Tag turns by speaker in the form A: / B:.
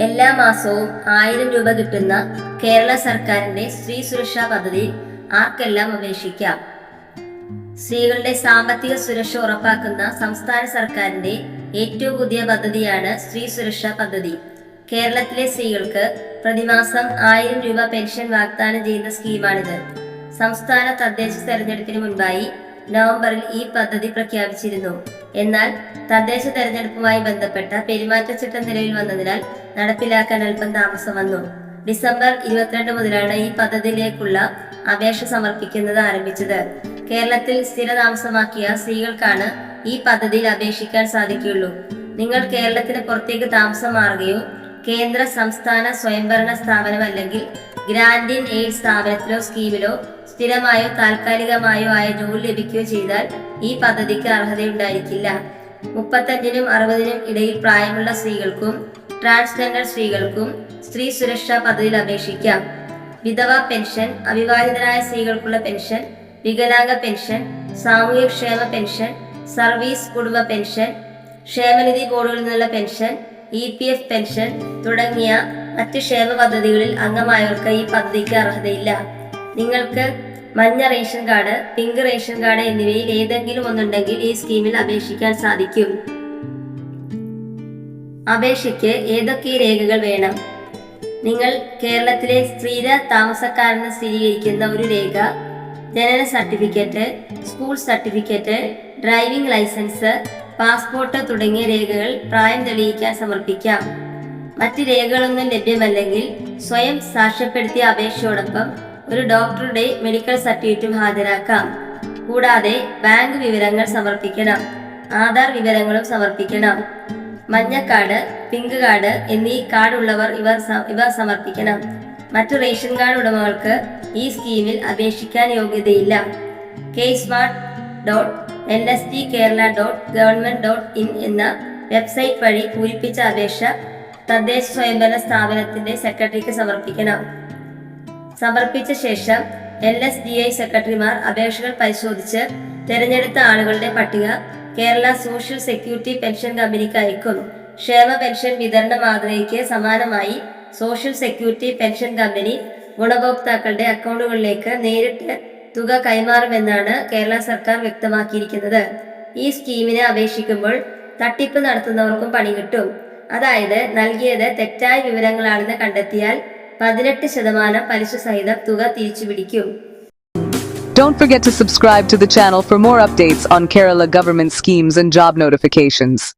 A: എല്ലാ മാസവും ആയിരം രൂപ കിട്ടുന്ന കേരള സർക്കാരിന്റെ സ്ത്രീ സുരക്ഷാ പദ്ധതി ആർക്കെല്ലാം അപേക്ഷിക്കാം? സ്ത്രീകളുടെ സാമ്പത്തിക സുരക്ഷ ഉറപ്പാക്കുന്ന സംസ്ഥാന സർക്കാരിന്റെ ഏറ്റവും പുതിയ പദ്ധതിയാണ് സ്ത്രീ സുരക്ഷാ പദ്ധതി. കേരളത്തിലെ സ്ത്രീകൾക്ക് പ്രതിമാസം ആയിരം രൂപ പെൻഷൻ വാഗ്ദാനം ചെയ്യുന്ന സ്കീമാണിത്. സംസ്ഥാന തദ്ദേശ തെരഞ്ഞെടുപ്പിന് മുൻപായി നവംബറിൽ ഈ പദ്ധതി പ്രഖ്യാപിച്ചിരുന്നു. എന്നാൽ തദ്ദേശ തെരഞ്ഞെടുപ്പുമായി ബന്ധപ്പെട്ട പെരുമാറ്റച്ചട്ടം നിലവിൽ വന്നതിനാൽ നടപ്പിലാക്കാൻ അല്പം താമസം വന്നു. ഡിസംബർ ഇരുപത്തിരണ്ട് മുതലാണ് ഈ പദ്ധതിയിലേക്കുള്ള അപേക്ഷ സമർപ്പിക്കുന്നത് ആരംഭിച്ചത്. കേരളത്തിൽ സ്ഥിരതാമസമാക്കിയ സ്ത്രീകൾക്കാണ് ഈ പദ്ധതിയിൽ അപേക്ഷിക്കാൻ സാധിക്കുകയുള്ളൂ. നിങ്ങൾ കേരളത്തിന് പുറത്തേക്ക് താമസം മാറുകയോ കേന്ദ്ര സംസ്ഥാന സ്വയംഭരണ സ്ഥാപനം അല്ലെങ്കിൽ ഗ്രാൻഡ് ഇൻ എയ്ഡ് സ്ഥാപനത്തിലോ സ്കീമിലോ സ്ഥിരമായോ താൽക്കാലികമായോ ആയ ജോലി ലഭിക്കുകയോ ചെയ്താൽ ഈ പദ്ധതിക്ക് അർഹതയുണ്ടായിരിക്കില്ല. മുപ്പത്തഞ്ചിനും അറുപതിനും ഇടയിൽ പ്രായമുള്ള സ്ത്രീകൾക്കും ട്രാൻസ്ജെൻഡർ സ്ത്രീകൾക്കും സ്ത്രീ സുരക്ഷാ പദ്ധതിയിൽ അപേക്ഷിക്കാം. വിധവ പെൻഷൻ അവിവാഹിതരായ സ്ത്രീകൾക്കുള്ള പെൻഷൻ വികലാംഗ പെൻഷൻ സാമൂഹ്യക്ഷേമ പെൻഷൻ സർവീസ് കുടുംബ പെൻഷൻ ക്ഷേമനിധി ബോർഡുകളിൽ നിന്നുള്ള pension E P F pension തുടങ്ങിയ മറ്റ് ക്ഷേമ പദ്ധതികളിൽ അംഗമായവർക്ക് ഈ പദ്ധതിക്ക് അർഹതയില്ല. നിങ്ങൾക്ക് മഞ്ഞ ration card pink ration card എന്നിവയിൽ ഏതെങ്കിലും ഒന്നുണ്ടെങ്കിൽ ഈ സ്കീമിൽ അപേക്ഷിക്കാൻ സാധിക്കും. അപേക്ഷയ്ക്ക് ഏതൊക്കെ രേഖകൾ വേണം? നിങ്ങൾ കേരളത്തിലെ സ്ത്രീര താമസക്കാരെന്ന് സ്ഥിരീകരിക്കുന്ന ഒരു രേഖ ജനന certificate school certificate driving licence passport തുടങ്ങിയ രേഖകൾ പ്രായം തെളിയിക്കാൻ സമർപ്പിക്കാം. മറ്റ് രേഖകളൊന്നും ലഭ്യമല്ലെങ്കിൽ സ്വയം സാക്ഷ്യപ്പെടുത്തിയ അപേക്ഷയോടൊപ്പം ഒരു ഡോക്ടറുടെ മെഡിക്കൽ സർട്ടിഫിക്കറ്റും ഹാജരാക്കാം. കൂടാതെ ബാങ്ക് വിവരങ്ങൾ സമർപ്പിക്കണം. ആധാർ വിവരങ്ങളും സമർപ്പിക്കണം. മഞ്ഞ കാർഡ് പിങ്ക് കാർഡ് എന്നീ കാർഡ് ഉള്ളവർ ഇവർ ഇവ സമർപ്പിക്കണം. മറ്റു റേഷൻ കാർഡ് ഉടമകൾക്ക് ഈ സ്കീമിൽ അപേക്ഷിക്കാൻ യോഗ്യതയില്ല. K smart dot N S T Kerala dot government dot in എന്ന വെബ്സൈറ്റ് വഴി പൂരിപ്പിച്ച അപേക്ഷ തദ്ദേശ സ്വയംഭരണ സ്ഥാപനത്തിന്റെ സെക്രട്ടറിക്ക് സമർപ്പിക്കണം. സമർപ്പിച്ച ശേഷം എൽ എസ് ഡി ഐ സെക്രട്ടറിമാർ അപേക്ഷകൾ പരിശോധിച്ച് തിരഞ്ഞെടുത്ത ആളുകളുടെ പട്ടിക കേരള സോഷ്യൽ സെക്യൂരിറ്റി പെൻഷൻ കമ്പനിക്ക് അയക്കും ക്ഷേമ പെൻഷൻ വിതരണ മാതൃകയ്ക്ക് സമാനമായി സോഷ്യൽ സെക്യൂരിറ്റി പെൻഷൻ കമ്പനി ഗുണഭോക്താക്കളുടെ അക്കൗണ്ടുകളിലേക്ക് നേരിട്ട് തുക കൈമാറുമെന്നാണ് കേരള സർക്കാർ വ്യക്തമാക്കിയിരിക്കുന്നത്. ഈ സ്കീമിന് അപേക്ഷിക്കുമ്പോൾ തട്ടിപ്പ് നടത്തുന്നവർക്കും പണി കിട്ടും. അതായത് നൽകിയത് തെറ്റായ വിവരങ്ങളാണെന്ന് കണ്ടെത്തിയാൽ പതിനെട്ട് ശതമാനം പലിശ സഹിതം തുക തിരിച്ചു പിടിക്കും
B: Don't forget to subscribe to the channel for more updates on Kerala government schemes and job notifications.